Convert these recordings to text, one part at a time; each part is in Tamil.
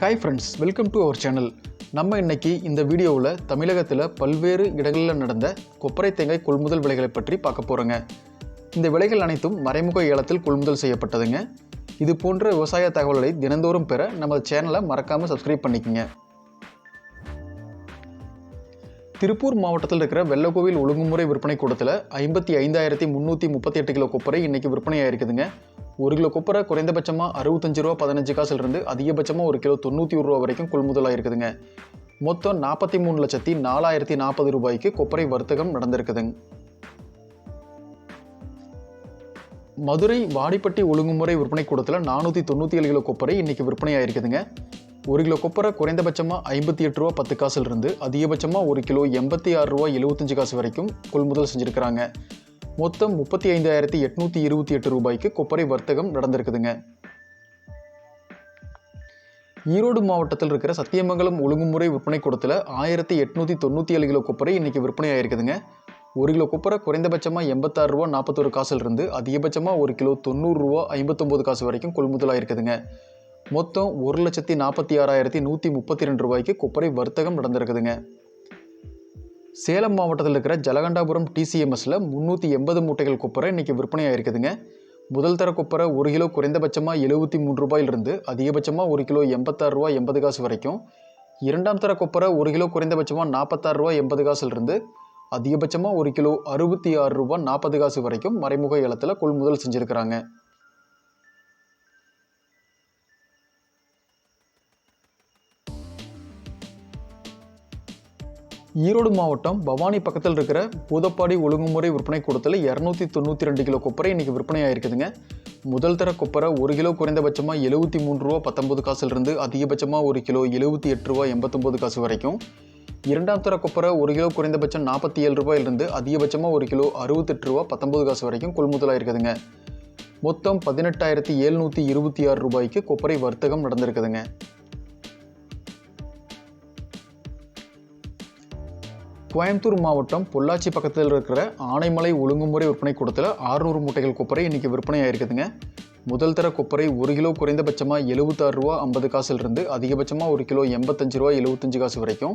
Hi friends welcome to our channel நம்ம இன்னைக்கு இந்த வீடியோவில் தமிழகத்தில் பல்வேறு இடங்களில் நடந்த கொப்பரை தேங்காய் கொள்முதல் விலைகளை பற்றி பார்க்க போகிறோங்க இந்த விலைகள் அனைத்தும் மறைமுக ஏலத்தில் கொள்முதல் செய்யப்பட்டதுங்க. இது போன்ற விவசாய தகவல்களை தினந்தோறும் பெற நமது சேனலை மறக்காமல் சப்ஸ்கிரைப் பண்ணிக்கங்க. திருப்பூர் மாவட்டத்தில் இருக்கிற வெள்ளக்கோவில் ஒழுங்குமுறை விற்பனை கூடத்தில் ஐம்பத்தி ஐந்தாயிரத்தி முந்நூற்றி முப்பத்தி எட்டு கிலோ கொப்பரை இன்றைக்கி விற்பனையாக இருக்குதுங்க ஒரு கிலோ கொப்பரை குறைந்தபட்சமாக அறுபத்தஞ்சு ரூபா பதினஞ்சு காசுலேருந்து அதிகபட்சமாக ஒரு கிலோ தொண்ணூற்றி ஒரு ரூபா வரைக்கும் கொள்முதலாக இருக்குதுங்க. மொத்தம் நாற்பத்தி மூணு லட்சத்தி நாலாயிரத்தி நாற்பது ரூபாய்க்கு கொப்பரை வர்த்தகம் நடந்திருக்குதுங்க. மதுரை வாடிப்பட்டி ஒழுங்குமுறை விற்பனை கூடத்தில் நானூற்றி தொண்ணூற்றி ஏழு கிலோ கொப்பரை இன்றைக்கி விற்பனை ஆயிருக்குதுங்க ஒரு கிலோ கொப்பரை குறைந்தபட்சமாக ஐம்பத்தி எட்டு ரூபா பத்து காசுலேருந்து அதிகபட்சமாக ஒரு கிலோ எண்பத்தி ஆறு ரூபா எழுபத்தஞ்சு காசு வரைக்கும் கொள்முதல் செஞ்சுருக்கிறாங்க. மொத்தம் முப்பத்தி ஐந்தாயிரத்தி எட்நூற்றி இருபத்தி எட்டு ரூபாய்க்கு கொப்பரை வர்த்தகம் நடந்திருக்குதுங்க. ஈரோடு மாவட்டத்தில் இருக்கிற சத்தியமங்கலம் ஒழுங்குமுறை விற்பனை கூடத்தில் ஆயிரத்தி எட்நூற்றி தொண்ணூற்றி ஏழு கிலோ கொப்பரை இன்றைக்கி விற்பனை ஆயிருக்குதுங்க ஒரு கிலோ கொப்பரை குறைந்தபட்சமாக எண்பத்தாறு ரூபா நாற்பத்தொரு காசுலேருந்து அதிகபட்சமாக ஒரு கிலோ தொண்ணூறுரூவா ஐம்பத்தொம்போது காசு வரைக்கும் கொள்முதலாக இருக்குதுங்க மொத்தம் ஒரு லட்சத்தி நாற்பத்தி ஆறாயிரத்தி நூற்றி முப்பத்தி ரெண்டு ரூபாய்க்கு கொப்பரை வர்த்தகம் நடந்திருக்குதுங்க. சேலம் மாவட்டத்தில் இருக்கிற ஜலகண்டாபுரம் டிசிஎம்எஸில் முந்நூற்றி எண்பது மூட்டைகள் கொப்பரை இன்றைக்கி விற்பனையாக இருக்குதுங்க முதல் தர கொப்பரை ஒரு கிலோ குறைந்தபட்சமாக எழுபத்தி மூணு ரூபாயிலிருந்து அதிகபட்சமாக ஒரு கிலோ எண்பத்தாறு ரூபா எண்பது காசு வரைக்கும். இரண்டாம் தர கொப்பரை ஒரு கிலோ குறைந்தபட்சமாக நாற்பத்தாறு ரூபா எண்பது காசுலேருந்து அதிகபட்சமாக ஒரு கிலோ அறுபத்தி ஆறு ரூபா நாற்பது காசு வரைக்கும் மறைமுக ஏலத்தில் கொள்முதல் செஞ்சுருக்கிறாங்க. ஈரோடு மாவட்டம் பவானி பக்கத்தில் இருக்கிற பூதப்பாடி ஒழுங்குமுறை விற்பனை கூடத்தில் இரநூத்தி தொண்ணூற்றி ரெண்டு கிலோ கொப்பரை இன்னைக்கு விற்பனை ஆயிருக்குதுங்க முதல் தர கொப்பரை ஒரு கிலோ குறைந்தபட்சமாக எழுபத்தி மூணு ரூபா பத்தொம்பது காசுலேருந்து அதிகபட்சமாக ஒரு கிலோ எழுபத்தி எட்டு ரூபா எண்பத்தொம்போது காசு வரைக்கும். இரண்டாம் தர கொப்பரை ஒரு கிலோ குறைந்தபட்சம் நாற்பத்தி ஏழு ரூபாயிலிருந்து அதிகபட்சமாக ஒரு கிலோ அறுபத்தெட்டு ரூபா பத்தொம்பது காசு வரைக்கும் கொள்முதலாக இருக்குதுங்க மொத்தம் பதினெட்டாயிரத்தி எழுநூற்றி இருபத்தி ஆறு ரூபாய்க்கு கொப்பரை வர்த்தகம் நடந்திருக்குதுங்க. கோயம்புத்தூர் மாவட்டம் பொள்ளாச்சி பக்கத்தில் இருக்கிற ஆனைமலை ஒழுங்குமுறை விற்பனை கூடத்தில் ஆறுநூறு மூட்டைகள் கொப்பரை இன்னைக்கு விற்பனை இருக்குதுங்க முதல் தர கொப்பரை ஒரு கிலோ குறைந்தபட்சமாக எழுபத்தாறு ரூபா ஐம்பது காசுலேருந்து அதிகபட்சமாக ஒரு கிலோ எண்பத்தஞ்சு ரூபா எழுபத்தஞ்சு காசு வரைக்கும்.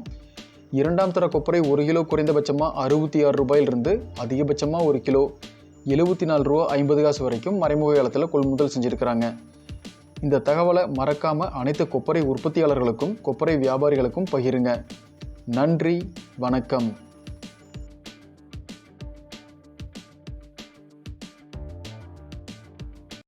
இரண்டாம் தர கொப்பரை ஒரு கிலோ குறைந்தபட்சமாக அறுபத்தி ஆறு ரூபாயிலிருந்து அதிகபட்சமாக ஒரு கிலோ எழுபத்தி நாலு ரூபா ஐம்பது காசு வரைக்கும் மறைமுக காலத்தில் கொள்முதல் செஞ்சுருக்கிறாங்க. இந்த தகவலை மறக்காமல் அனைத்து கொப்பரை உற்பத்தியாளர்களுக்கும் கொப்பரை வியாபாரிகளுக்கும் பகிருங்க. நன்றி வணக்கம்.